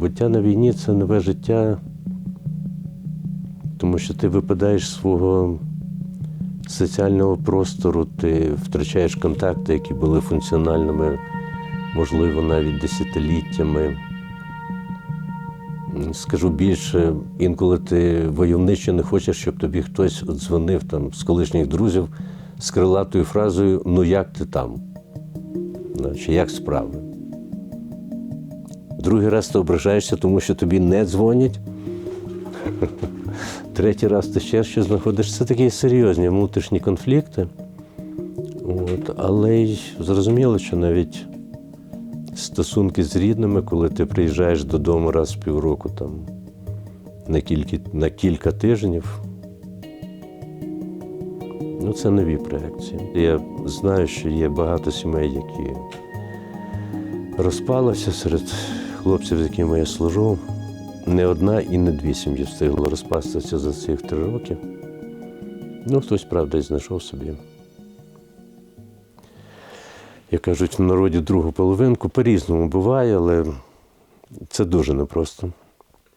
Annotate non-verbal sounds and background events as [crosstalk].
Буття на війні це нове життя, тому що ти випадаєш з свого соціального простору, ти втрачаєш контакти, які були функціональними, можливо, навіть десятиліттями. Скажу більше, інколи ти войовниче не хочеш, щоб тобі хтось дзвонив там з колишніх друзів з крилатою фразою Ну як ти там? Чи як справи? Другий раз ти ображаєшся, тому що тобі не дзвонять. [laughs] Третій раз ти ще щось знаходиш. Це такі серйозні внутрішні конфлікти. От, але й зрозуміло, що навіть стосунки з рідними, коли ти приїжджаєш додому раз в півроку там, на, кілька, на кілька тижнів, ну це нові проекції. Я знаю, що є багато сімей, які розпалися серед хлопців, з якими я служу. Не одна і не дві сім'ї встигли розпастися за цих три роки. Ну, хтось, правда, і знайшов собі. Як кажуть, в народі другу половинку по-різному буває, але це дуже непросто.